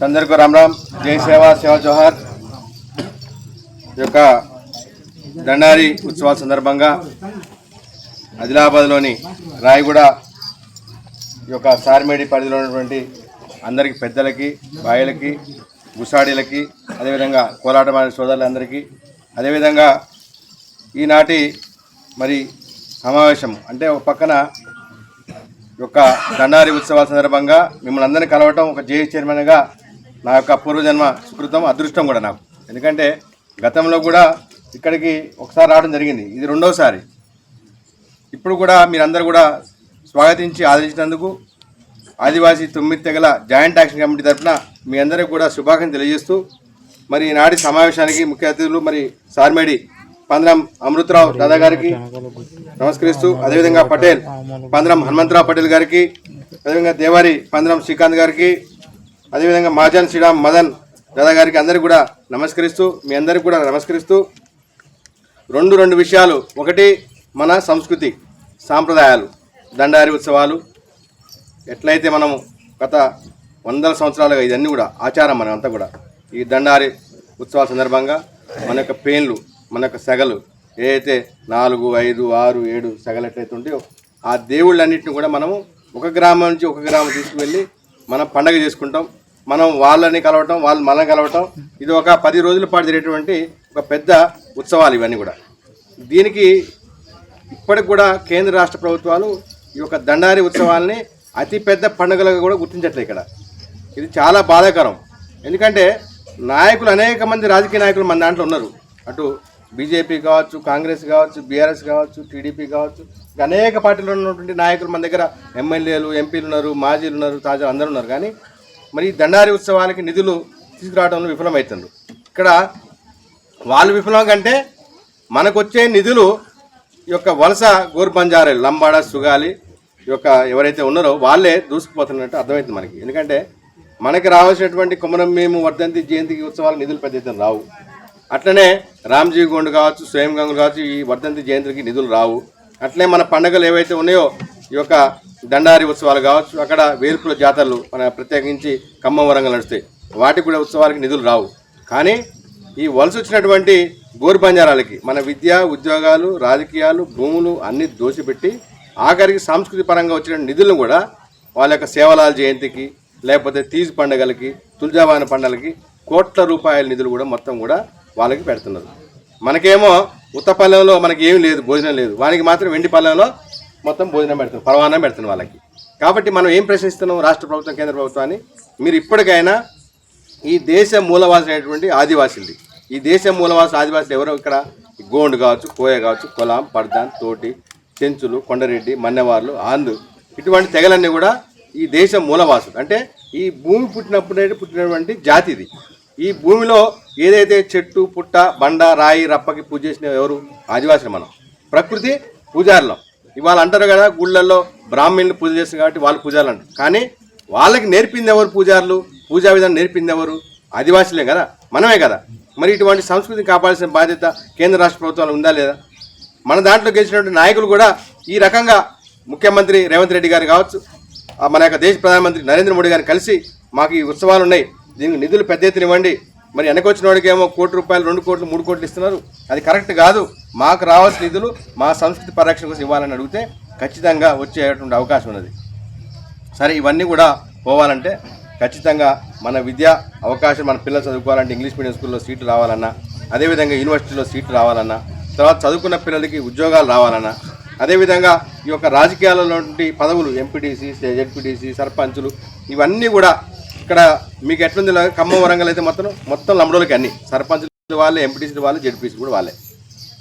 అందరికీ రామ్ రామ్. జై సేవ సేవ జోహార్. ఈ యొక్క దండారి ఉత్సవాల సందర్భంగా ఆదిలాబాద్లోని రాయగూడ ఈ యొక్క సార్మేడి పరిధిలో ఉన్నటువంటి అందరికి పెద్దలకి బాయలకి గుసాడీలకి అదేవిధంగా కోలాటమైన సోదరులందరికీ అదేవిధంగా ఈనాటి మరి సమావేశం అంటే ఒక పక్కన ఈ యొక్క దండారి ఉత్సవాల సందర్భంగా మిమ్మల్ని అందరినీ కలవటం ఒక జేఏ చైర్మన్గా నా యొక్క పూర్వజన్మ సుకృతం అదృష్టం కూడా నాకు. ఎందుకంటే గతంలో కూడా ఇక్కడికి ఒకసారి రావడం జరిగింది. ఇది రెండోసారి. ఇప్పుడు కూడా మీరందరూ కూడా స్వాగతించి ఆదరించినందుకు ఆదివాసీ తొమ్మిది తెగల జాయింట్ యాక్షన్ కమిటీ తరఫున మీ అందరికీ కూడా శుభాకాంక్షలు తెలియజేస్తూ మరి ఈనాటి సమావేశానికి ముఖ్య అతిథులు మరి సార్మేడి పంద్రం అమృతరావు దాదా గారికి నమస్కరిస్తూ అదేవిధంగా పటేల్ పంద్రం హనుమంతరావు పటేల్ గారికి అదేవిధంగా దేవారి పంద్రం శ్రీకాంత్ గారికి అదేవిధంగా మాజాన్ శ్రీరామ్ మదన్ దాదా గారికి అందరికీ కూడా నమస్కరిస్తూ మీ అందరికీ కూడా నమస్కరిస్తూ రెండు రెండు విషయాలు. ఒకటి మన సంస్కృతి సాంప్రదాయాలు దండారి ఉత్సవాలు. ఎట్లయితే మనము గత వందల సంవత్సరాలుగా ఇదన్నీ కూడా ఆచారం మనం అంతా కూడా ఈ దండారి ఉత్సవాల సందర్భంగా మన యొక్క పేన్లు మన యొక్క సెగలు ఏదైతే నాలుగు ఐదు ఆరు ఏడు సెగలు ఎట్లయితే ఉంటాయో ఆ దేవుళ్ళన్నింటిని కూడా మనము ఒక గ్రామం నుంచి ఒక గ్రామం తీసుకువెళ్ళి మనం పండగ చేసుకుంటాం. మనం వాళ్ళని కలవటం వాళ్ళు మనల్ని కలవటం ఇది ఒక పది రోజుల పాటు జరిగేటువంటి ఒక పెద్ద ఉత్సవాలు ఇవన్నీ కూడా. దీనికి ఇప్పటికి కూడా కేంద్ర రాష్ట్ర ప్రభుత్వాలు ఈ యొక్క దండారి ఉత్సవాల్ని అతిపెద్ద పండుగలుగా కూడా గుర్తించట్లేదు ఇక్కడ. ఇది చాలా బాధాకరం. ఎందుకంటే నాయకులు అనేక మంది రాజకీయ నాయకులు మన దాంట్లో ఉన్నారు. అటు బీజేపీ కావచ్చు కాంగ్రెస్ కావచ్చు బీఆర్ఎస్ కావచ్చు టీడీపీ కావచ్చు అనేక పార్టీలు ఉన్నటువంటి నాయకులు మన దగ్గర ఎమ్మెల్యేలు ఎంపీలు ఉన్నారు మాజీలు ఉన్నారు తాజా అందరూ ఉన్నారు. కానీ మరి ఈ దండారి ఉత్సవాలకి నిధులు తీసుకురావడంలో విఫలమవుతుండ్రు ఇక్కడ వాళ్ళు విఫలం కంటే మనకొచ్చే నిధులు ఈ యొక్క వలస గోర్బంజారాలు లంబాడ సుగాలి ఈ యొక్క ఎవరైతే ఉన్నారో వాళ్ళే దూసుకుపోతున్నట్టు అర్థమవుతుంది మనకి. ఎందుకంటే మనకి రావాల్సినటువంటి కుమరం మేము వర్ధంతి జయంతి ఉత్సవాలు నిధులు పెద్ద ఎత్తున రావు. అట్లనే రామ్జీ గోండ్ కావచ్చు స్వయం గంగులు కావచ్చు ఈ వర్ధంతి జయంతికి నిధులు రావు. అట్లనే మన పండుగలు ఏవైతే ఉన్నాయో ఈ యొక్క దండారి ఉత్సవాలు కావచ్చు అక్కడ వేల్పుల జాతరలు మన ప్రత్యేకించి ఖమ్మం వరంగల్ నడుస్తాయి. వాటికి కూడా ఉత్సవాలకి నిధులు రావు. కానీ ఈ వలస వచ్చినటువంటి గోరు బంజారాలకి మన విద్య ఉద్యోగాలు రాజకీయాలు భూములు అన్నీ దోసిపెట్టి ఆఖరికి సాంస్కృతిక పరంగా వచ్చిన నిధులను కూడా వాళ్ళ యొక్క సేవలాల జయంతికి లేకపోతే తీజ్ పండుగలకి తుల్జావాన పండుగలకి కోట్ల రూపాయల నిధులు కూడా మొత్తం కూడా వాళ్ళకి పెడుతున్నారు. మనకేమో ఉత్తపల్లెంలో మనకి ఏమి లేదు భోజనం లేదు. వానికి మాత్రం వెండి పల్లెంలో మొత్తం భోజనం పెడుతున్నాం పరవానం పెడుతున్నాం వాళ్ళకి. కాబట్టి మనం ఏం ప్రశ్నిస్తున్నాం రాష్ట్ర ప్రభుత్వం కేంద్ర ప్రభుత్వాన్ని మీరు ఇప్పటికైనా ఈ దేశ మూలవాసి అయినటువంటి ఆదివాసులు ఈ దేశ మూలవాసులు ఆదివాసులు ఎవరో ఇక్కడ? గోండు కావచ్చు కోయ కావచ్చు కొలాం పర్దాన్ తోటి చెంచులు కొండరెడ్డి మన్నెవార్లు ఆంధ్రు ఇటువంటి తెగలన్నీ కూడా ఈ దేశ మూలవాసులు. అంటే ఈ భూమి పుట్టినప్పుడే పుట్టినటువంటి జాతి ఇది. ఈ భూమిలో ఏదైతే చెట్టు పుట్ట బండ రాయి రప్పకి పూజ చేసిన ఎవరు? ఆదివాసులు మనం. ప్రకృతి పూజారులం. ఇవాళ అంటారు కదా గుళ్ళల్లో బ్రాహ్మణులు పూజ చేస్తారు కాబట్టి వాళ్ళు పూజలు అంటారు కానీ వాళ్ళకి నేర్పింది ఎవరు పూజారులు? పూజా విధానం నేర్పింది ఎవరు? ఆదివాసులే కదా మనమే కదా. మరి ఇటువంటి సంస్కృతిని కాపాడాల్సిన బాధ్యత కేంద్ర రాష్ట్ర ప్రభుత్వాలు ఉందా లేదా? మన దాంట్లో గెలిచినటువంటి నాయకులు కూడా ఈ రకంగా ముఖ్యమంత్రి రేవంత్ రెడ్డి గారు కావచ్చు మన యొక్క దేశ ప్రధానమంత్రి నరేంద్ర మోడీ గారిని కలిసి మాకు ఈ ఉత్సవాలు ఉన్నాయి. దీనికి నిధులు పెద్ద ఎత్తున ఇవ్వండి. మరి వెనకొచ్చిన వాడికేమో కోటి రూపాయలు రెండు కోట్లు మూడు కోట్లు ఇస్తున్నారు. అది కరెక్ట్ కాదు. మాకు రావాల్సిన నిధులు మా సంస్కృతి పరిరక్షణ కోసం ఇవ్వాలని అడిగితే ఖచ్చితంగా వచ్చేటువంటి అవకాశం ఉన్నది. సరే ఇవన్నీ కూడా పోవాలంటే ఖచ్చితంగా మన విద్యా అవకాశం మన పిల్లలు చదువుకోవాలంటే ఇంగ్లీష్ మీడియం స్కూల్లో సీట్లు రావాలన్నా అదేవిధంగా యూనివర్సిటీలో సీట్లు రావాలన్నా తర్వాత చదువుకున్న పిల్లలకి ఉద్యోగాలు రావాలన్నా అదేవిధంగా ఈ యొక్క రాజకీయాలలో పదవులు ఎంపీటీసీ జెడ్పీటీసీ సర్పంచులు ఇవన్నీ కూడా ఇక్కడ మీకు ఎట్లుంది ఖమ్మం వరంగల్ అయితే మొత్తం మొత్తం లంబడోలకి అన్ని. సర్పంచులు వాళ్ళే ఎంపీటీసీలు వాళ్ళు జెడ్పీసీ కూడా వాళ్ళే.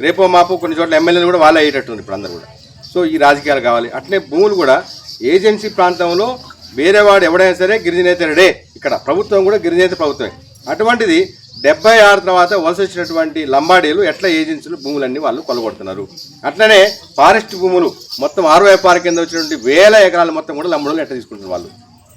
రేపో మాపు కొన్ని చోట్ల ఎమ్మెల్యేలు కూడా వాళ్ళే అయ్యేటట్టుంది ఇప్పుడు అందరు కూడా. సో ఈ రాజకీయాలు కావాలి. అట్లే భూములు కూడా ఏజెన్సీ ప్రాంతంలో వేరే వాడు ఎవడైనా సరే గిరిజనేతరుడే ఇక్కడ ప్రభుత్వం కూడా గిరిజనేత ప్రభుత్వమే. అటువంటిది డెబ్బై ఆరు తర్వాత వలస వచ్చినటువంటి లంబాడీలు ఎట్లా ఏజెన్సీలు భూములన్నీ వాళ్ళు కొలగొడుతున్నారు. అట్లనే ఫారెస్ట్ భూములు మొత్తం ఆరు వ్యాపార కింద వచ్చినటువంటి వేల ఎకరాలు మొత్తం కూడా లంబడోలు ఎట్లా తీసుకుంటున్నారు వాళ్ళు.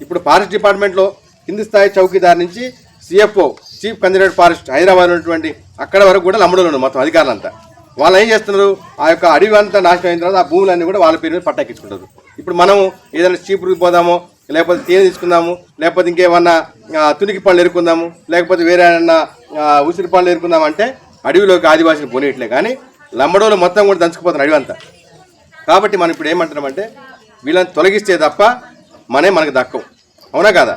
ఇప్పుడు ఫారెస్ట్ డిపార్ట్మెంట్లో కింది స్థాయి చౌకీదార్ నుంచి CFO chief conservator forest Hyderabad ఉన్నటువంటి అక్కడ వరకు కూడా లంబడోలు ఉన్నారు మొత్తం అధికారులంతా. వాళ్ళు ఏం చేస్తున్నారు? ఆ యొక్క అడవి అంతా నాశనం అయిన తర్వాత ఆ భూములన్నీ కూడా వాళ్ళ పేరు మీద పట్టాకించుకుంటారు ఇప్పుడు మనం ఏదైనా చీపురుకి పోదామో లేకపోతే తేనె తీసుకుందాము లేకపోతే ఇంకేమన్నా తునికి పళ్ళు ఎరుకుందాము లేకపోతే వేరే ఏమన్నా ఉసిరి పళ్ళు ఎరుకుందాం అంటే అడవిలోకి ఆదివాసులు పోనీయట్లే కానీ లంబడోలు మొత్తం కూడా దంచుకుపోతున్నారు అడవి అంతా. కాబట్టి మనం ఇప్పుడు ఏమంటున్నామంటే వీళ్ళని తొలగిస్తే తప్ప మనే మనకు దక్కం. అవునా కదా?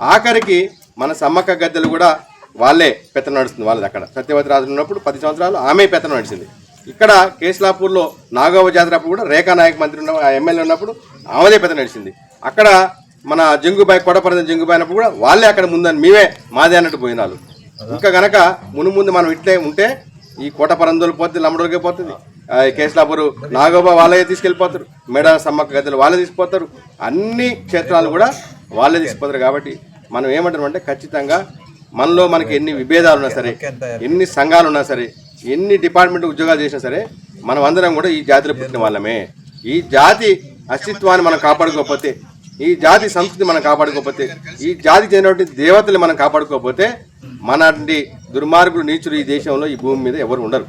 ఆఖరికి మన సమ్మక్క గద్దెలు కూడా వాళ్ళే పెత్తనం నడుస్తుంది వాళ్ళది అక్కడ. సత్యవతి రాజు ఉన్నప్పుడు పది సంవత్సరాలు ఆమె పెత్తనం నడిచింది. ఇక్కడ కేసులాపూర్లో నాగోబ జాతర అప్పుడు కూడా రేఖా నాయక్ మంత్రి ఉన్న ఎమ్మెల్యే ఉన్నప్పుడు ఆమెదే పెత్తనం నడిచింది. అక్కడ మన జంగుబాయి కొడపరదం జంగుబాయి అన్నప్పుడు కూడా వాళ్ళే అక్కడ ముందని మేమే మాదే అన్నట్టు పోయినాలు ఇంకా గనక మును ముందు మనం ఇట్లే ఉంటే ఈ కోట పోతుంది లంబడోలకే పోతుంది. ఆ, నాగోబా వాళ్ళే తీసుకెళ్ళిపోతారు. మేడ సమ్మక్క గద్దెలు వాళ్ళే తీసుకుపోతారు. అన్ని క్షేత్రాలు కూడా వాళ్ళే తీసుకుపోతారు కాబట్టి మనం ఏమంటాం అంటే ఖచ్చితంగా మనలో మనకి ఎన్ని విభేదాలు ఉన్నా సరే ఎన్ని సంఘాలు ఉన్నా సరే ఎన్ని డిపార్ట్మెంట్ ఉద్యోగాలు చేసినా సరే మనం అందరం కూడా ఈ జాతిలో పుట్టిన వాళ్ళమే. ఈ జాతి అస్తిత్వాన్ని మనం కాపాడుకోకపోతే ఈ జాతి సంస్కృతి మనం కాపాడుకోకపోతే ఈ జాతి చెందినటువంటి దేవతలు మనం కాపాడుకోకపోతే మనటి దుర్మార్గులు నీచులు ఈ దేశంలో ఈ భూమి మీద ఎవరు ఉండరు.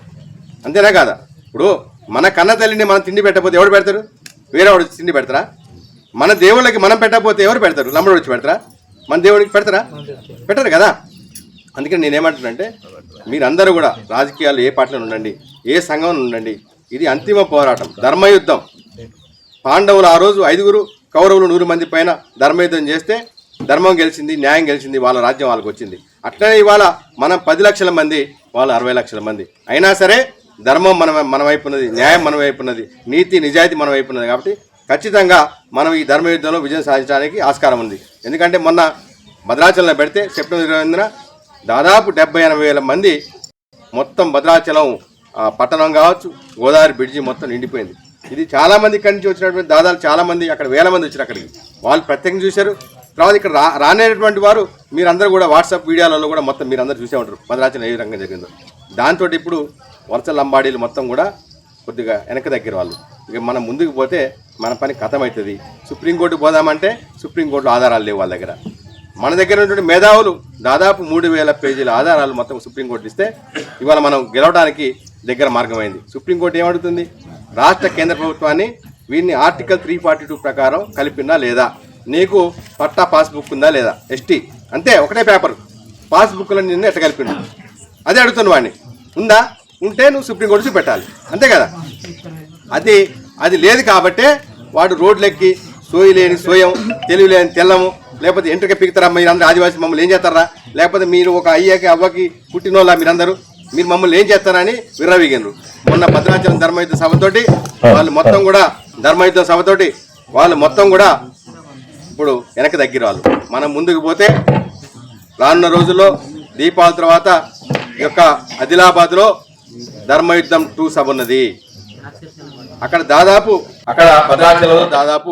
అంతేనా కాదా? ఇప్పుడు మన కన్న తల్లిని మనం తిండి పెట్టకపోతే ఎవరు పెడతారు? వేరే తిండి పెడతారా? మన దేవుళ్ళకి మనం పెట్టకపోతే ఎవరు పెడతారు? లంబడు వచ్చి పెడతారా? మన దేవుడికి పెడతారా? పెట్టరు కదా? అందుకని నేనేమంటున్నానంటే మీరందరూ కూడా రాజకీయాలు ఏ పార్టీలో ఉండండి ఏ సంఘంలో ఉండండి ఇది అంతిమ పోరాటం ధర్మయుద్ధం. పాండవులు ఆ రోజు ఐదుగురు కౌరవులు నూరు మంది పైన ధర్మయుద్ధం చేస్తే ధర్మం గెలిచింది న్యాయం గెలిచింది వాళ్ళ రాజ్యం వాళ్ళకి వచ్చింది. అట్లనే ఇవాళ మనం పది లక్షల మంది వాళ్ళు అరవై లక్షల మంది. అయినా సరే ధర్మం మన మన వైపు ఉన్నది న్యాయం మన వైపు ఉన్నది నీతి నిజాయితీ మన వైపు ఉన్నది కాబట్టి ఖచ్చితంగా మనం ఈ ధర్మయుద్ధంలో విజయం సాధించడానికి ఆస్కారం ఉంది. ఎందుకంటే మొన్న భద్రాచలంలో పెడితే సెప్టెంబర్ ఇరవై ఎనిమిదిన దాదాపు డెబ్బై ఎనభై వేల మంది మొత్తం భద్రాచలం పట్టణం కావచ్చు గోదావరి బ్రిడ్జి మొత్తం నిండిపోయింది. ఇది చాలా మంది ఇక్కడి నుంచి వచ్చినటువంటి దాదాపు చాలామంది అక్కడ వేల మంది వచ్చారు అక్కడికి. వాళ్ళు ప్రత్యేకంగా చూశారు. తర్వాత ఇక్కడ రా రానేటువంటి వారు మీరందరూ కూడా వాట్సాప్ వీడియోలలో కూడా మొత్తం మీరందరూ చూసే ఉంటారు. భద్రాచలం ఏ విధంగా జరిగిందో. దాంతో ఇప్పుడు వరుస లంబాడీలు మొత్తం కూడా కొద్దిగా వెనక దగ్గర వాళ్ళు. ఇక మనం ముందుకు పోతే మన పని కథమవుతుంది. సుప్రీంకోర్టు పోదామంటే సుప్రీంకోర్టులో ఆధారాలు లేవు వాళ్ళ దగ్గర. మన దగ్గర ఉన్నటువంటి మేధావులు దాదాపు మూడు వేల పేజీల ఆధారాలు మొత్తం సుప్రీంకోర్టు ఇస్తే ఇవాళ మనం గెలవడానికి దగ్గర మార్గమైంది. సుప్రీంకోర్టు ఏమడుతుంది రాష్ట్ర కేంద్ర ప్రభుత్వాన్ని వీరిని ఆర్టికల్ త్రీ ఫార్టీ టూ ప్రకారం కలిపినా లేదా? నీకు పట్టా పాస్బుక్ ఉందా లేదా? ఎస్టీ. అంతే ఒకటే పేపర్. పాస్బుక్లో నిన్ను ఎట్ట కలిపిండు అదే అడుగుతున్న వాడిని. ఉందా? ఉంటే నువ్వు సుప్రీంకోర్టు చూపెట్టాలి. అంతే కదా? అది అది లేదు కాబట్టే వాడు రోడ్లెక్కి సోయి లేని సోయం తెలివి లేని తెల్లము లేకపోతే ఎంట్రక పిగుతారా మీరందరూ ఆదివాసీ మమ్మల్ని ఏం చేస్తారా? లేకపోతే మీరు ఒక అయ్యకి అవ్వకి పుట్టినోళ్ళ మీరందరూ? మీరు మమ్మల్ని ఏం చేస్తారని విర్రవీగినరు మొన్న భద్రాచలం ధర్మయుద్ధ సభతోటి వాళ్ళు మొత్తం కూడా ధర్మయుద్ధ సభతోటి వాళ్ళు మొత్తం కూడా ఇప్పుడు వెనక దగ్గర వాళ్ళు. మనం ముందుకు పోతే రానున్న రోజుల్లో దీపావళి తర్వాత ఈ యొక్క ఆదిలాబాద్లో ధర్మయుద్ధం టూ సభ ఉన్నది. అక్కడ దాదాపు అక్కడ భద్రాచలంలో దాదాపు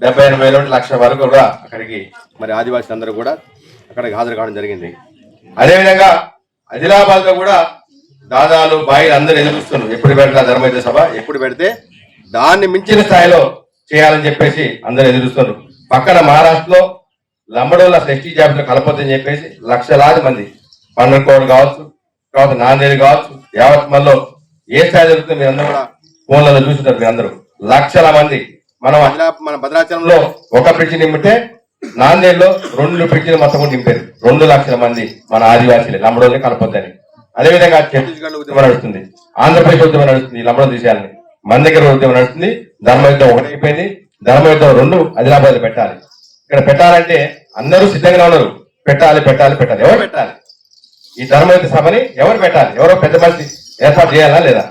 డెబ్బై ఎనభై నుండి లక్ష వరకు కూడా అక్కడికి మరి ఆదివాసులు అందరూ కూడా అక్కడికి హాజరు కావడం జరిగింది. అదేవిధంగా ఆదిలాబాద్లో కూడా దాదాలు బాయిలు అందరూ ఎదురుస్తున్నారు ఎప్పుడు పెడతా ధర్మయుద్ధ సభ? ఎప్పుడు పెడితే దాన్ని మించిన స్థాయిలో చేయాలని చెప్పేసి అందరూ ఎదురుస్తున్నారు పక్కన మహారాష్ట్రలో లంబడోళ్ళ ఎస్టీ జాబితా కలపొద్దని చెప్పేసి లక్షలాది మంది పండ్రకోడు కావచ్చు తర్వాత నాందేడు కావచ్చు యావత్మల్లో ఏ స్థాయి జరుగుతుందో మీరు అందరూ కూడా ఫోన్లలో చూస్తుంటారు మీరు అందరూ. లక్షల మంది. మనం మన భద్రాచలంలో ఒక బ్రిడ్జి నింపితే నాందేడ్లో రెండు బ్రిడ్జిలు మొత్తం కూడా నింపారు. రెండు లక్షల మంది మన ఆదివాసీలు. లంబడోళ్ళని కలపొద్దని. అదేవిధంగా ఛత్తీస్గఢ్ ఉద్యమం నడుస్తుంది. ఆంధ్రప్రదేశ్ ఉద్యమం నడుస్తుంది. లంబడో తీసేయాలని మన దగ్గర ఉద్యమం నడుస్తుంది. ధర్మయుద్ధం ఒకటైపోయింది ధర్మయుద్ధం రెండు ఆదిలాబాద్ పెట్టాలి. ఇక్కడ పెట్టాలంటే అందరూ సిద్ధంగా ఉన్నారు. పెట్టాలి పెట్టాలి పెట్టాలి. ఎవరు పెట్టాలి? ఈ ధర్మయుద్ధ సభని ఎవరు పెట్టాలి? ఎవరో పెద్ద మనిషి ఏర్పాటు చేయాలా లేదా?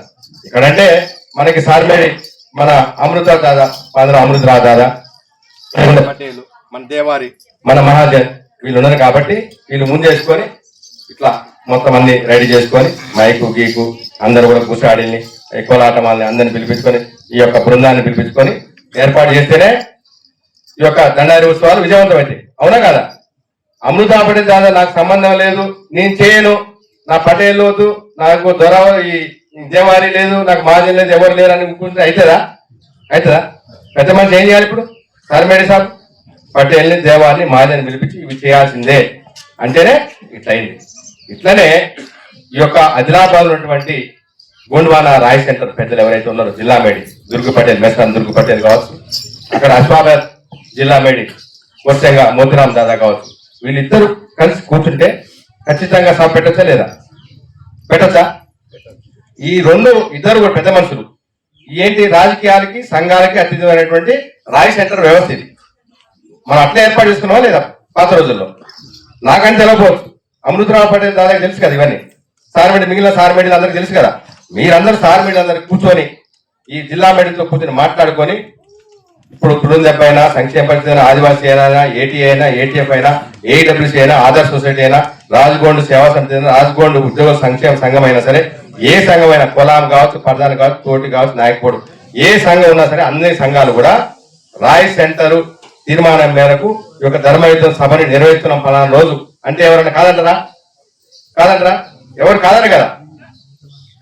ఇక్కడంటే మనకి సార్మేడి మన అమృత దాదా ఫాదర్ అమృత దాదా. పటేలు మన దేవారి. మన మహాజన్ వీళ్ళు ఉన్నారు కాబట్టి వీళ్ళు ముందేసుకొని ఇట్లా మొత్తం అన్ని రెడీ చేసుకొని మైకు గీకు అందరూ కూడా కూసాడిల్ని కోలాటం వాళ్ళని అందరిని పిలిపించుకొని ఈ యొక్క బృందాన్ని పిలిపించుకొని ఏర్పాటు చేస్తేనే ఈ యొక్క దండారి ఉత్సవాలు విజయవంతమైతాయి. అవునా కదా? అమృత పటేల్ దాదా నాకు సంబంధం లేదు నేను చేయను నా పటేల్ వద్దు నాకు దొర ఈ దేవారి లేదు నాకు మాజీ లేదు ఎవరు లేరు అని అనుకుంటే అవుతుందా? అవుతుందా? పెద్ద మనిషి ఏం చేయాలి ఇప్పుడు? సర్మేడి సాబ్ పటేల్ని దేవాన్ని మాజీని పిలిపించి ఇవి చేయాల్సిందే. అంటేనే ఇట్లా అయింది. ఇట్లనే ఈ యొక్క ఆదిలాబాద్ ఉన్నటువంటి గోండ్వానా రాయ్ సెంటర్ పెద్దలు ఎవరైతే ఉన్నారో జిల్లా మేడి దుర్గు పటేల్ మెస్రాన్ దుర్గు పటేల్ కావచ్చు అక్కడ అస్మాబాద్ జిల్లా మేడి ముఖ్యంగా మోతిరామ్ దాదా కావచ్చు వీళ్ళిద్దరూ కలిసి కూర్చుంటే ఖచ్చితంగా సభ పెట్టచ్చా లేదా? పెట్టచ్చా? ఈ రెండు ఇద్దరు కూడా పెద్ద మనుషులు. ఏంటి? రాజకీయాలకి సంఘాలకి అతీతమైనటువంటి రాయ్ సెంటర్ వ్యవస్థ ఇది. మనం అట్లే ఏర్పాటు చేసుకున్నావా లేదా పాత రోజుల్లో? నాకంటే తెలియకపోవచ్చు అమృతరావు పటేల్ దాదాపు తెలుసు కదా ఇవన్నీ. సార్మేడి మిగిలిన సార్మేడీలు అందరికి తెలుసు కదా. మీరందరూ సార్మేడీలు అందరికి కూర్చొని ఈ జిల్లా మెడితో కూర్చొని మాట్లాడుకొని ఇప్పుడు కుటుంబ దెబ్బ అయినా సంక్షేమ పరిస్థితి అయినా ఆదివాసీ అయినా ఏటీ అయినా ఏటీఎఫ్ అయినా ఏడబ్ల్యూసీ అయినా ఆధార్ సొసైటీ అయినా రాజగోండ్ సేవా సమితి అయినా రాజగోండ్ ఉద్యోగ సంక్షేమ సంఘం అయినా సరే ఏ సంఘం అయినా కులాం కావచ్చు ప్రధాన కావచ్చు తోటి కావచ్చు నాయకపోడు ఏ సంఘం ఉన్నా సరే అన్ని సంఘాలు కూడా రాయ్ సెంటర్ తీర్మానం మేరకు ఈ యొక్క ధర్మయుద్ధం సభని నిర్వహిస్తున్నాం ఫలానా రోజు. అంటే ఎవరైనా కాదంటారా? కాదంటారా? ఎవరు కాదరు కదా.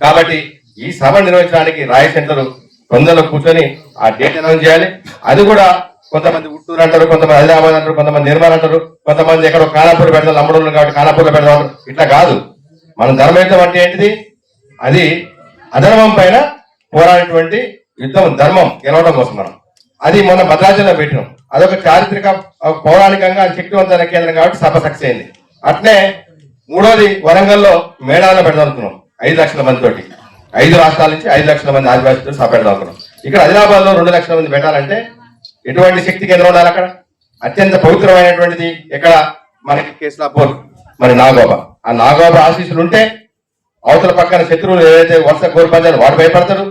కాబట్టి ఈ సభ నిర్వహించడానికి రాయ్ సెంటర్ తొందరలో కూర్చొని ఆ డేట్ అనౌన్స్ చేయాలి. అది కూడా కొంతమంది గుంటూరు అంటారు కొంతమంది హైదరాబాద్ అంటారు కొంతమంది నిర్మల్ అంటారు కొంతమంది ఎక్కడో కానాపూర్ పెడతారు లంబడూరు కాబట్టి కానాపూర్లో పెడతారు. ఇట్లా కాదు. మనం ధర్మయుద్ధం అంటే ఏంటిది? అది అధర్మం పైన పోరాడేటువంటి యుద్ధం ధర్మం గెలవడం కోసం మనం. అది మొన్న భద్రాచలంలో పెట్టినాం. అదొక చారిత్రక పౌరాణికంగా శక్తివంతమైన కేంద్రం కాబట్టి సభ సక్సెస్ అయింది. అట్నే మూడోది వరంగల్లో మేడాలలో పెడదాం ఐదు లక్షల మంది తోటి ఐదు రాష్ట్రాల నుంచి ఐదు లక్షల మంది ఆదివాసీతో సభ పెడదాం ఇక్కడ ఆదిలాబాద్లో రెండు లక్షల మంది పెట్టాలంటే ఎటువంటి శక్తి కేంద్రం ఉండాలి అక్కడ? అత్యంత పవిత్రమైనటువంటిది ఎక్కడ? మనకి కేసులాపూర్ మరి నాగోబా. ఆ నాగోబా ఆశీస్సులు ఉంటే అవతల పక్కన శత్రువులు ఏదైతే వరుస కోరుపందాలు వాడు భయపడతాడు.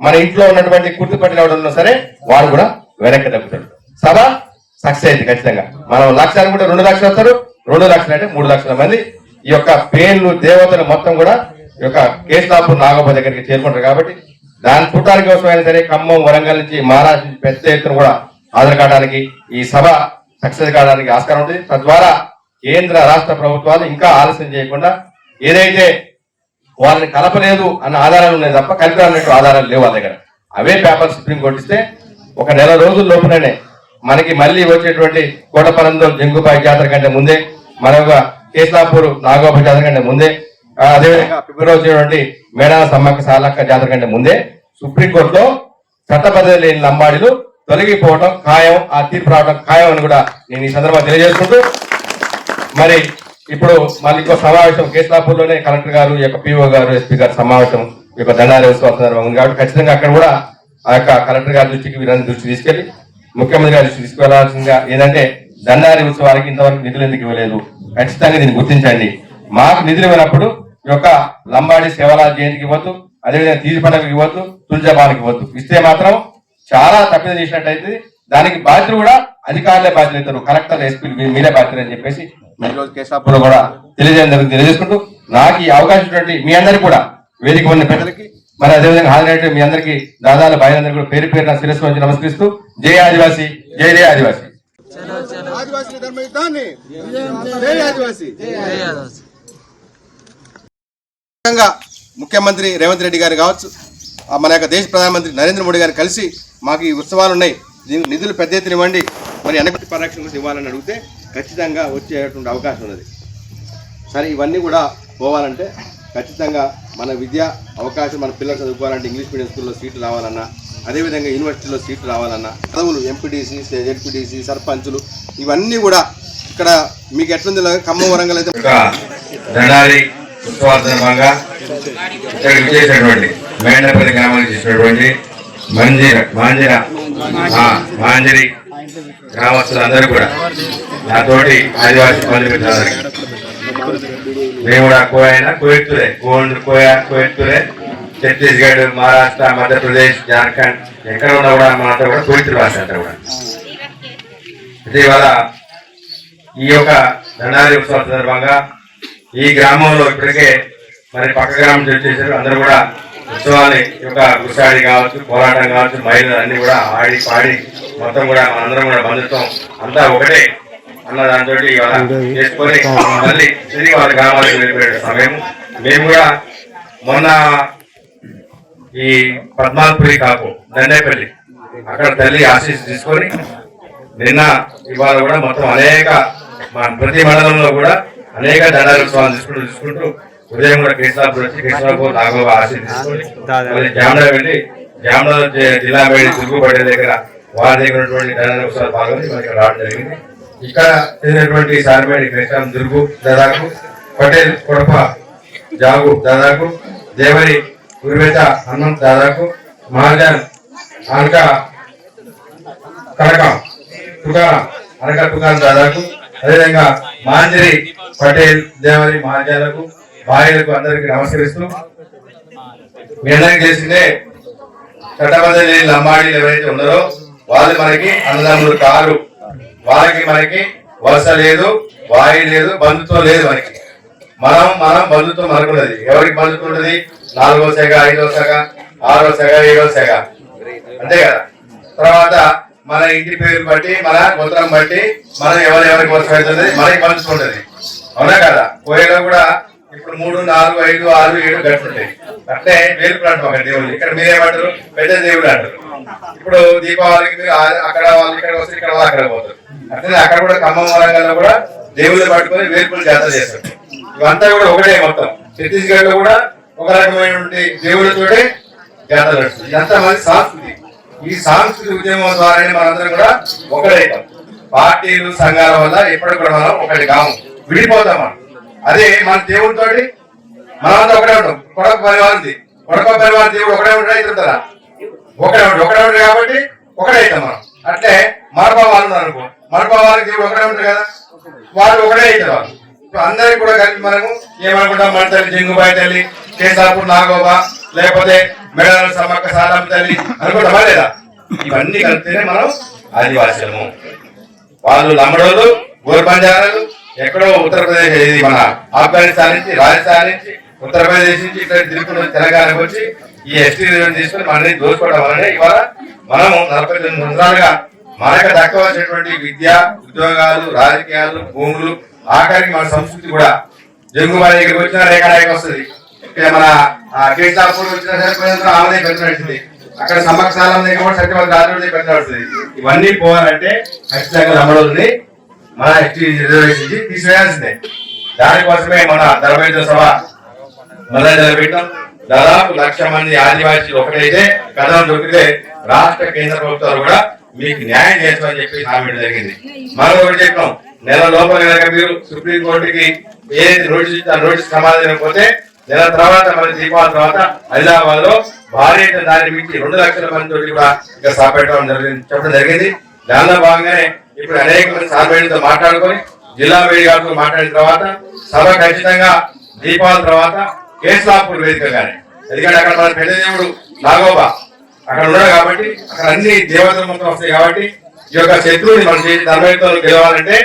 మన ఇంట్లో ఉన్నటువంటి కుర్తి పట్టిన వాడు ఉన్నా సరే వాడు కూడా వెనక్కి తగ్గుతాడు. సభ సక్సెస్ అయింది ఖచ్చితంగా. మనం లక్షలు కూడా రెండు లక్షలు వస్తారు. రెండు లక్షలు అంటే మూడు లక్షల మంది. ఈ యొక్క పేర్లు దేవతలు మొత్తం కూడా ఈ యొక్క కేసులాపూర్ నాగోబా దగ్గరికి చేరుకుంటారు కాబట్టి దాని చూడటానికి అవసరమైన సరే ఖమ్మం వరంగల్ నుంచి మహారాష్ట్ర నుంచి పెద్ద ఎత్తున కూడా హాజరు కావడానికి ఈ సభ సక్సెస్ కావడానికి ఆస్కారం ఉంటుంది. తద్వారా కేంద్ర రాష్ట్ర ప్రభుత్వాలు ఇంకా ఆలస్యం చేయకుండా ఏదైతే వాళ్ళని కలపలేదు అన్న ఆధారాలు ఉన్నాయి తప్ప కలిపి ఆధారాలు లేవు వాళ్ళ దగ్గర. అవే పేపర్ సుప్రీం కోర్టు ఇస్తే ఒక నెల రోజుల లోపలనే మనకి మళ్ళీ వచ్చేటువంటి కోటపరందం జంగుబాయి జాతర కంటే ముందే మరొక కేసులాపూర్ నాగోప జాతర కంటే ముందే అదేవిధంగా ఫిబ్రవరి వచ్చేటువంటి మేడాల సమ్మక్క సాలక్క జాతర కంటే ముందే సుప్రీంకోర్టులో చట్టబద్ధత లేని లంబాడీలు తొలగిపోవడం ఖాయం ఆ తీర్పు రావడం ఖాయం అని కూడా నేను ఈ సందర్భంగా తెలియజేసుకుంటూ మరి ఇప్పుడు మళ్ళీ ఇంకో సమావేశం కేసులాపూర్లోనే కలెక్టర్ గారు ఈ యొక్క పిఓ గారు ఎస్పీ గారు సమావేశం ఈ యొక్క దండారి సందర్భంగా ఉంది. కాబట్టి ఖచ్చితంగా అక్కడ కూడా ఆ యొక్క కలెక్టర్ గారి దృష్టికి వీరందరి దృష్టి తీసుకెళ్ళి ముఖ్యమంత్రి గారి దృష్టి తీసుకెళ్ళాల్సిందిగా ఏంటంటే దండారి ఉత్సవానికి ఇంతవరకు నిధులు ఎందుకు ఇవ్వలేదు? ఖచ్చితంగా దీన్ని గుర్తించండి. మాకు నిధులు ఇవ్వనప్పుడు ఈ యొక్క లంబాడి సేవల జయంతికి ఇవ్వద్దు అదేవిధంగా తీజి పండుగకి ఇవ్వద్దు తులజాబానికి ఇవ్వద్దు. ఇస్తే మాత్రం చాలా తప్పిదం చేసినట్టయితే దానికి బాధ్యులు కూడా అధికారులే బాధ్యులు అవుతారు కలెక్టర్ ఎస్పీ మీరే బాధ్యులు అని చెప్పేసి కేశాపురం కూడా తెలియజేయడం తెలియజేసుకుంటూ నాకు ఈ అవకాశం ఇచ్చినటువంటి మీ అందరికీ కూడా వేదిక ఉన్న పెద్దలకి మరి అదేవిధంగా హాజరైన మీ అందరికీ దాదాలు భార్యందరికీ కూడా పేరు పేరున శిరస్సు వచ్చి నమస్కరిస్తూ జై ఆదివాసి జై జై ఆదివాసి. జై ముఖ్యమంత్రి రేవంత్ రెడ్డి గారు కావచ్చు ఆ మన యొక్క దేశ ప్రధానమంత్రి నరేంద్ర మోడీ గారు కలిసి మాకు ఈ ఉత్సవాలు ఉన్నాయి. దీనికి నిధులు పెద్ద ఎత్తున ఇవ్వండి. మరి వెనకటి పరిరక్షణ కోసం ఇవ్వాలని అడిగితే ఖచ్చితంగా వచ్చేటువంటి అవకాశం ఉన్నది. సరే ఇవన్నీ కూడా పోవాలంటే ఖచ్చితంగా మన విద్య అవకాశం మన పిల్లలు చదువుకోవాలంటే ఇంగ్లీష్ మీడియం స్కూల్లో సీట్లు రావాలన్నా అదేవిధంగా యూనివర్సిటీలో సీట్లు రావాలన్నా చదువులు ఎంపీటీసీ జెడ్పీటీసీ సర్పంచులు ఇవన్నీ కూడా ఇక్కడ మీకు ఎట్లుంది ఖమ్మం వరంగల్ అయితే యొక్క దండారి ఉత్సవాల సందర్భంగా గ్రామానికి చేసినటువంటి మంజిర మాంజిర మాంజరి గ్రామస్తులందరూ కూడా. నాతోటి ఆదివాసీ బంధుమిత్రులందరికీ మేము కూడా కోయైనా కోయెత్తులే. గోండ్ కోయ కోయెత్తులే. ఛత్తీస్గఢ్ మహారాష్ట్ర మధ్యప్రదేశ్ జార్ఖండ్ ఎక్కడ ఉన్నా కూడా మనతో కూడా కోయత్తులు భాష అంతా కూడా. ఇటీవల ఈ యొక్క దండాది ఉత్సవం సందర్భంగా ఈ గ్రామంలో ఇప్పటికే మరి పక్క గ్రామం నుంచి వచ్చేసారు అందరూ కూడా ఉత్సవాన్ని యొక్క గుసాడి కావచ్చు పోరాటం కావచ్చు మహిళలు అన్ని కూడా ఆడి పాడి మొత్తం కూడా మనందరం కూడా బంధుత్వం అంతా ఒకటే అన్న దాంతో చేసుకొని మళ్ళీ తిరిగి వాళ్ళ గ్రామాలకు వెళ్ళిపోయే సమయం. మేము కూడా మొన్న ఈ పద్మాలపురి కాపు దండేపల్లి అక్కడ తల్లి ఆశీస్ తీసుకొని నిన్న ఇవాళ కూడా మొత్తం అనేక మా ప్రతి మండలంలో కూడా అనేక దండాలోత్సవాలు తీసుకుంటూ తీసుకుంటూ ఉదయం కూడా కృష్ణాపూర్ వచ్చి కృష్ణాపూర్ నాగోబా ఆశీస్ తీసుకొని జామడా వెళ్ళి జామడా జిల్లా వెళ్ళి తిరుగుబడే దగ్గర వారి దగ్గర ఉన్నటువంటి దండాలోత్సవాలు పాల్గొని మనకి రావడం జరిగింది. ఇక్కడ చెందినటువంటి సార్మేడి కృష్ణం దుర్గు దాదాపు పటేల్ కొడప జాగు దాదాపు దేవరి గురువేత అన్నం దాదాపు మహాజన్ అనక కనకం తుకారం అనక తుకారం దాదాపు అదేవిధంగా మాంజరి పటేల్ దేవరి మహాజాలకు భార్యలకు అందరికీ నమస్కరిస్తూ. మీ అందరికీ తెలిసిందే చట్టబద్ధ లేని లంబాడీలు ఎవరైతే ఉన్నారో వాళ్ళు మనకి అన్నదమ్ములు కారు. వాళ్ళకి మనకి వలస లేదు వాయి లేదు బంధుత్వం లేదు మనకి. మనం మనం బంధుత్వం మనకున్నది ఎవరికి బంధుత్వం ఉంటుంది? నాలుగో సెగ ఐదో సెగ ఆరో సెగ ఏడో సెగ అంతే కదా? తర్వాత మన ఇంటి పేరు బట్టి మన గోత్రం బట్టి మనం ఎవరెవరికి వలస అవుతుంది మనకి బంధుత్వం ఉంటుంది. అవునా కదా? కోయలో కూడా ఇప్పుడు మూడు నాలుగు ఐదు ఆరు ఏడు గట్టుంటాయి అంటే వేలు అంటాం అక్కడ దేవుళ్ళు. ఇక్కడ మీరేమంటారు? పెద్ద దేవుడు అంటారు. ఇప్పుడు దీపావళికి మీరు అక్కడ వాళ్ళు ఇక్కడ వస్తే ఇక్కడ వాళ్ళు అక్కడ పోతారు. అంటే అక్కడ కూడా ఖమ్మం వరంగల్లో కూడా దేవుళ్ళు పట్టుకొని వేర్పులు జాతర చేస్తారు. ఇవంతా కూడా ఒకటే మొత్తం. ఛత్తీస్గఢ్లో కూడా ఒక రకమైనటువంటి దేవుడితోటే జాతర నడుస్తుంది ఇదంతా మంది సంస్కృతి. ఈ సాంస్కృతిక ఉద్యమం ద్వారానే మనందరం కూడా ఒకటైతాం పార్టీలు సంఘాల వల్ల ఎప్పటికి కూడా మనం ఒకటి కాము. విడిపోతాం మనం. అదే మన దేవుడితో మనంతా ఒకటే ఉంటాం. కొడక పరివారంది. కొడక పరివారం దేవుడు ఒకటే ఉంటాడు ఇద్దరుతారా ఒకటే ఉంటాడు. ఒకటే ఉంటాడు కాబట్టి ఒకటే అవుతాం మనం. అట్లే మరపా ఉన్నారు అనుకో. మరపా దేవుడు ఒకటే ఉంటాడు కదా? వాళ్ళు ఒకటే అవుతారు వాళ్ళు. ఇప్పుడు అందరికి కూడా కలిపి మనము ఏమనుకుంటాం? మన తల్లి జింగుబాయి తల్లి కేసాపూర్ నాగోబా లేకపోతే మెడల సమ్మక్క సారమ్మ తల్లి అనుకుంటామా లేదా? ఇవన్నీ కలిపితేనే మనం ఆదివాసులము. వాళ్ళు లమ్మడోళ్ళు గోరు పంజారాలు ఎక్కడో ఉత్తరప్రదేశ్ ఇది మన ఆఫ్ఘనిస్తాన్ నుంచి రాజస్థాన్ నుంచి ఉత్తరప్రదేశ్ నుంచి ఇక్కడ తిరుపతి తెలంగాణకు వచ్చి ఈ ఎస్టీ రిజర్వ్ తీసుకుని మనల్ని దోచుకోవడం వల్లనే ఇవాళ మనము నలభై తొమ్మిది సంవత్సరాలుగా మనకు దక్కవలసినటువంటి విద్య ఉద్యోగాలు రాజకీయాలు భూములు ఆఖరికి మన సంస్కృతి కూడా జంగుబాయి దగ్గరికి వచ్చిన రేఖ వస్తుంది. ఇక్కడ మన కేసాపూర్ వచ్చిన ఆమె పెంచబడుతుంది అక్కడ సమక్షాలం దగ్గర కూడా సత్యవతి రాజు పెంచబడుతుంది ఇవన్నీ పోవాలంటే ఖచ్చితంగా నమ్మడుని మన ఎస్టీ రిజర్వేషన్ తీసివేయాల్సిందే. దానికోసమే మన ధర్మేంద్ర సభ మళ్ళీ నిలబెట్టాం దాదాపు లక్ష మంది ఆదివాసీలు ఒకటైతే కథలు దొరికితే రాష్ట్ర కేంద్ర ప్రభుత్వాలు కూడా మీకు న్యాయం చేస్తామని చెప్పి హామీ జరిగింది. మరొకటి ఒకటి చెప్పాం. నెల లోపల కనుక మీరు సుప్రీం కోర్టుకి ఏ నోటీస్ ఇచ్చి నోటీస్ సమాధానం పోతే నెల తర్వాత మరి దీపావళి తర్వాత హైదరాబాద్లో భారీ ఎత్తున మించి రెండు లక్షల మంది తోటి కూడా ఇక్కడ సభ పెట్టడం జరిగింది. చెప్పడం జరిగింది. దానిలో భాగంగానే ఇప్పుడు అనేక మంది సార్వేడితో మాట్లాడుకొని జిల్లా వేడిగాలతో మాట్లాడిన తర్వాత సభ ఖచ్చితంగా దీపావళి తర్వాత కేసులాపూర్ వేదికగానే ఎందుకంటే అక్కడ మన పెద్ద దేవుడు నాగోబా అక్కడ ఉన్నాడు కాబట్టి అక్కడ అన్ని దేవతలు మొత్తం వస్తాయి కాబట్టి ఈ యొక్క శత్రువుని మనం చేసి గెలవాలంటే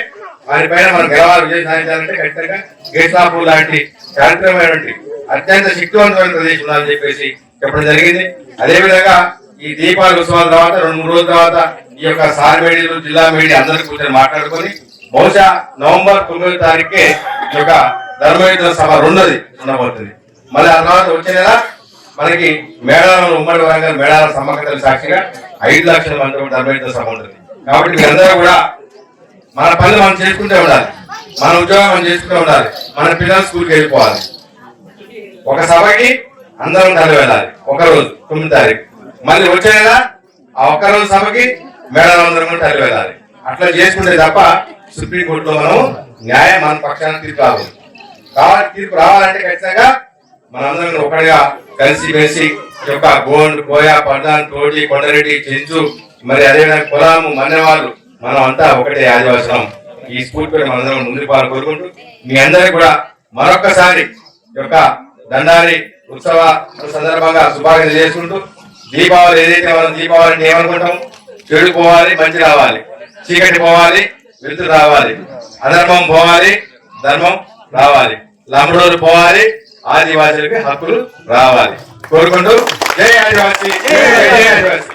వారి పైన మనం గెలవాలి విజయం సాధించాలంటే ఖచ్చితంగా కేసులాపూర్ లాంటి చారిత్రమైనటువంటి అత్యంత శక్తివంతమైన ప్రదేశం ఉండాలని చెప్పేసి చెప్పడం జరిగింది. అదే విధంగా ఈ దీపావళి ఉత్సవాల తర్వాత రెండు మూడు రోజుల తర్వాత ఈ యొక్క సార్ మీడియాలు జిల్లా మీడియా అందరూ కూర్చొని మాట్లాడుకొని బహుశా నవంబర్ తొమ్మిదో తారీఖుకే ఈ యొక్క ధర్మయుద్ధ సభ రెండోది ఉండబోతుంది. మళ్ళీ ఆ తర్వాత వచ్చే నెల మనకి మేడారం ఉమ్మడి వరంగల్ మేడారం సమ్మక్కతల సాక్షిగా ఐదు లక్షల మంది ధర్మయుద్ధ సభ ఉంటుంది. కాబట్టి మీరందరూ కూడా మన పనులు మనం చేసుకుంటూ ఉండాలి. మన ఉద్యోగం మనం చేసుకుంటూ ఉండాలి. మన పిల్లలు స్కూల్కి వెళ్ళిపోవాలి. ఒక సభకి అందరం తరలి వెళ్ళాలి. ఒక రోజు తొమ్మిది తారీఖు. మళ్ళీ వచ్చే నెల ఆ ఒక్క రోజు సభకి మేడం కూడా తరలి వెళ్ళాలి. అట్లా చేసుకుంటే తప్ప సుప్రీంకోర్టులో మనం న్యాయం మన పక్షాన తీర్పు రావాలి కాబట్టి తీర్పు రావాలంటే ఖచ్చితంగా మనందరం ఒకటిగా కలిసి మెలిసి యొక్క గోండ్ కోయ పడ్డాన్ తోటి కొండరెడ్డి చెంచు మరి అదేవిధంగా కులాము మన్నెవాళ్ళు మనం అంతా ఒకటే ఆదివాసం ఈ స్ఫూర్తిని మనందరం ముందుకు పాలు కోరుకుంటూ మీ అందరికీ కూడా మరొక్కసారి ఈ యొక్క దండారి ఉత్సవ సందర్భంగా శుభాకాంక్షలు చేసుకుంటూ దీపావళి ఏదైతే మనం దీపావళి అంటే ఏమనుకుంటాం చెడు పోవాలి మంచి రావాలి. చీకటి పోవాలి వెలుతురు రావాలి. అధర్మం పోవాలి ధర్మం రావాలి. లంబడోలు పోవాలి ఆదివాసులకి హక్కులు రావాలి. కోరుకుంటూ జై ఆదివాసి జై ఆదివాసి.